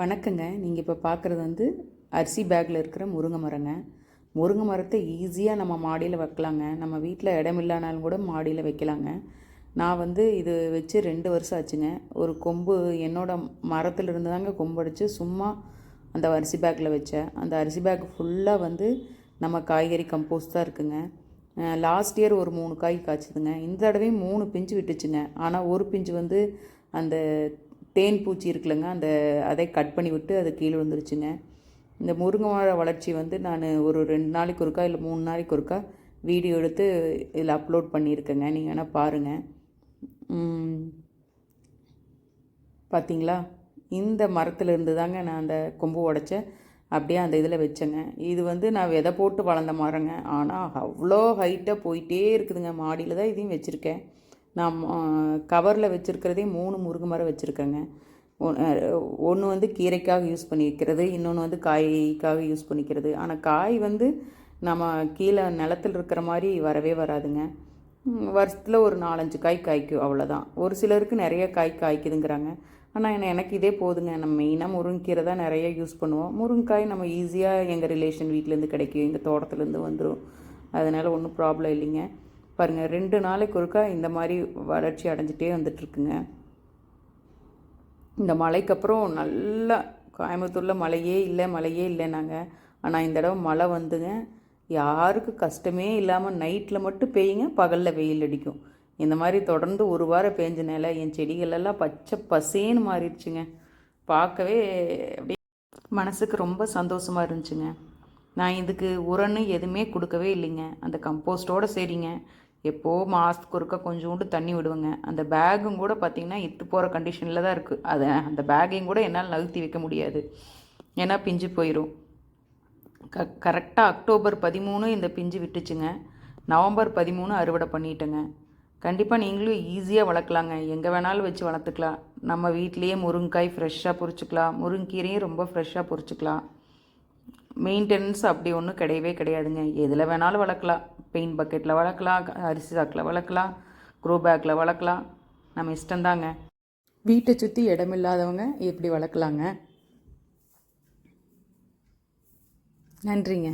வணக்கங்க. நீங்கள் இப்போ பார்க்குறது வந்து அரிசி பேக்கில் இருக்கிற முருங்கை மரங்க. முருங்கை மரத்தை ஈஸியாக நம்ம மாடியில் வைக்கலாங்க. நம்ம வீட்டில் இடம் இல்லைனாலும் கூட மாடியில் வைக்கலாங்க. நான் வந்து இது வச்சு ரெண்டு வருஷம் ஆச்சுங்க. ஒரு கொம்பு என்னோடய மரத்துல இருந்து தாங்க கொம்பு அடித்து சும்மா அந்த அரிசி பேக்கில் வச்சேன். அந்த அரிசி பேக் ஃபுல்லாக வந்து நம்ம காய்கறி கம்போஸ்ட் தான் இருக்குங்க. லாஸ்ட் இயர் ஒரு மூணு காய் காய்ச்சதுங்க. இந்த தடவையும் மூணு பிஞ்சு விட்டுச்சுங்க. ஆனால் ஒரு பிஞ்சு வந்து அந்த தேன் பூச்சி இருக்குல்லங்க அந்த அதை கட் பண்ணி விட்டு அது கீழே விழுந்துருச்சுங்க. இந்த முருங்கை மர வளர்ச்சி வந்து நான் ஒரு ரெண்டு நாளைக்கு ஒருக்கா இல்லை மூணு நாளைக்கு ஒருக்கா வீடியோ எடுத்து இதில் அப்லோட் பண்ணியிருக்கேங்க. நீங்கள் வேணால் பாருங்கள் பார்த்தீங்களா இந்த மரத்துலேருந்து தாங்க நான் அந்த கொம்பு உடைச்சேன் அப்படியே அந்த இதில் வச்சேங்க. இது வந்து நான் விதை போட்டு வளர்ந்த மரங்க. ஆனால் அவ்வளோ ஹைட்டாக போயிட்டே இருக்குதுங்க. மாடியில் தான் இதையும் வச்சுருக்கேன். நான் கவரில் வச்சுருக்கிறதே மூணு முருங்கை மரம் வச்சுருக்கேங்க. ஒன்று வந்து கீரைக்காக யூஸ் பண்ணிக்கிறது இன்னொன்று வந்து காய்க்காக யூஸ் பண்ணிக்கிறது. ஆனால் காய் வந்து நம்ம கீழே நிலத்தில் இருக்கிற மாதிரி வரவே வராதுங்க. வருஷத்தில் ஒரு நாலஞ்சு காய் காய்க்கும் அவ்வளோதான் ஒரு சிலருக்கு நிறைய காய் காய்க்குதுங்கிறாங்க. ஆனால் என்ன எனக்கு இதே போதுங்க. நம்ம மெயினாக முருங்கைக்கீரை தான் நிறைய யூஸ் பண்ணுவோம். முருங்கைக்காய் நம்ம ஈஸியாக எங்கள் ரிலேஷன் வீட்டிலேருந்து கிடைக்கும் எங்கள் தோட்டத்துலேருந்து வந்துடும் அதனால் ஒன்றும் ப்ராப்ளம் இல்லைங்க. பாருங்கள் ரெண்டு நாளைக்கு ஒருக்கா இந்த மாதிரி வளர்ச்சி அடைஞ்சிட்டே வந்துட்டுருக்குங்க. இந்த மழைக்கப்புறம் நல்லா கோயம்புத்தூரில் மழையே இல்லை மழையே இல்லைனாங்க ஆனால் இந்த தடவை மழை வந்துங்க. யாருக்கு கஷ்டமே இல்லாமல் நைட்டில் மட்டும் பெய்யுங்க பகலில் வெயில் அடிக்கும். இந்த மாதிரி தொடர்ந்து ஒரு வாரம் பேஞ்சனால என் செடிகளெல்லாம் பச்சை பசேன்னு மாறிடுச்சுங்க. பார்க்கவே அப்படியே மனசுக்கு ரொம்ப சந்தோஷமாக இருந்துச்சுங்க. நான் இதுக்கு உரன்னு எதுவுமே கொடுக்கவே இல்லைங்க. அந்த கம்போஸ்டோடு சரிங்க. எப்போ மாதத்துக்கு ஒருக்கா கொஞ்சோண்டு தண்ணி விடுவேங்க. அந்த பேகும் கூட பார்த்திங்கன்னா இத்து போகிற கண்டிஷனில் தான் இருக்குது அதை அந்த பேக்கையும் கூட என்னால் நகர்த்தி வைக்க முடியாது. ஏன்னா பிஞ்சு போயிடும் க கரெக்டாக அக்டோபர் பதிமூணு இந்த பிஞ்சு விட்டுச்சுங்க. நவம்பர் பதிமூணு அறுவடை பண்ணிட்டேங்க. கண்டிப்பாக நீங்களும் ஈஸியாக வளர்க்கலாங்க. எங்கே வேணாலும் வச்சு வளர்த்துக்கலாம். நம்ம வீட்லேயே முருங்கைக்காய் ஃப்ரெஷ்ஷாக பொறிச்சிக்கலாம் முருங்கீரையும் ரொம்ப ஃப்ரெஷ்ஷாக பொறிச்சிக்கலாம் மெயின்டெனன்ஸ் அப்படி ஒன்றும் கிடையவே கிடையாதுங்க. எதில் வேணாலும் வளர்க்கலாம். பெயிண்ட் பக்கெட்டில் வளர்க்கலாம் அரிசி சாக்கில் வளர்க்கலாம் க்ரோ பேக்கில் வளர்க்கலாம். நம்ம இஷ்டந்தாங்க வீட்டை சுற்றி இடமில்லாதவங்க இப்படி வளர்க்கலாங்க? நன்றிங்க.